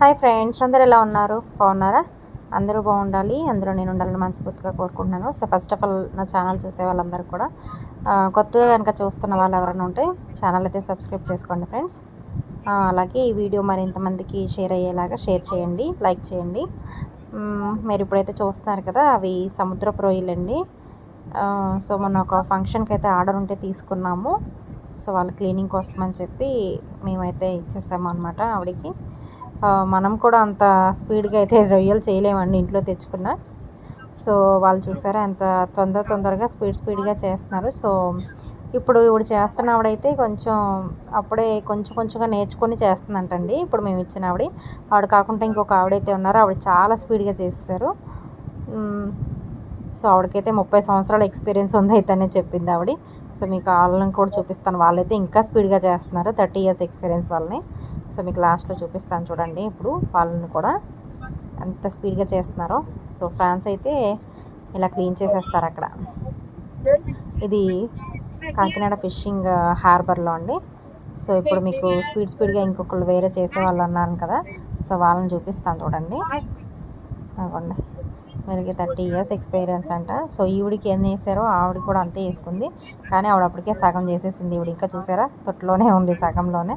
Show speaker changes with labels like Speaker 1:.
Speaker 1: Hi friends అందరు ఎలా ఉన్నారు? బాగున్నారా? అందరూ బాగుండాలి అందరూ నేను ఉండాలని మనస్ఫూర్తిగా కోరుకుంటున్నాను. సో ఫస్ట్ ఆఫ్ ఆల్ నా ఛానల్ చూసే వాళ్ళందరూ కూడా కొత్తగా కనుక చూస్తున్న వాళ్ళు ఎవరైనా ఉంటే ఛానల్ అయితే సబ్స్క్రైబ్ చేసుకోండి ఫ్రెండ్స్. అలాగే ఈ వీడియో మరింతమందికి షేర్ అయ్యేలాగా షేర్ చేయండి లైక్ చేయండి. మీరు ఇప్పుడైతే చూస్తున్నారు కదా అవి సముద్రపు రొయ్యలండి. సో మొన్న ఒక ఫంక్షన్కి అయితే ఆర్డర్ ఉంటే తీసుకున్నాము. సో వాళ్ళ క్లీనింగ్ కోసం అని చెప్పి మేమైతే ఇచ్చేసాము అనమాట ఆవిడకి. మనం కూడా అంత స్పీడ్గా అయితే రొయ్యలు చేయలేమండి ఇంట్లో తెచ్చుకున్న. సో వాళ్ళు చూసారా ఎంత తొందర తొందరగా స్పీడ్ స్పీడ్గా చేస్తున్నారు. సో ఇప్పుడు ఇప్పుడు చేస్తున్న ఆవిడైతే కొంచెం అప్పుడే కొంచెం కొంచెంగా నేర్చుకొని చేస్తుందంటండి. ఇప్పుడు మేము ఇచ్చిన ఆవిడ. ఆవిడ కాకుండా ఇంకొక ఆవిడైతే ఉన్నారో. ఆవిడ చాలా స్పీడ్గా చేసేసారు. సో ఆవిడకైతే ముప్పై సంవత్సరాల ఎక్స్పీరియన్స్ ఉంది అయితేనే చెప్పింది ఆవిడ. సో మీకు వాళ్ళని కూడా చూపిస్తాను. వాళ్ళైతే ఇంకా స్పీడ్గా చేస్తున్నారు. థర్టీ ఇయర్స్ ఎక్స్పీరియన్స్ వాళ్ళని. సో మీకు లాస్ట్లో చూపిస్తాను చూడండి. ఇప్పుడు పాలను కూడా ఎంత స్పీడ్గా చేస్తున్నారో. సో ఫ్రాన్స్ అయితే ఇలా క్లీన్ చేసేస్తారు అక్కడ. ఇది కాకినాడ ఫిషింగ్ హార్బర్లో అండి. సో ఇప్పుడు మీకు స్పీడ్ స్పీడ్గా ఇంకొకరు వేరే చేసే వాళ్ళు అన్నారు కదా. సో వాళ్ళని చూపిస్తాను చూడండి. అవ్వండి. వీళ్ళకి థర్టీ ఇయర్స్ ఎక్స్పీరియన్స్ అంట. సో ఈవిడికి ఎన్ని వేసారో ఆవిడ కూడా అంతే వేసుకుంది కానీ ఆవిడ అప్పటికే సగం చేసేసింది. ఈవిడ ఇంకా చూసారా? తొట్టులోనే ఉంది సగంలోనే.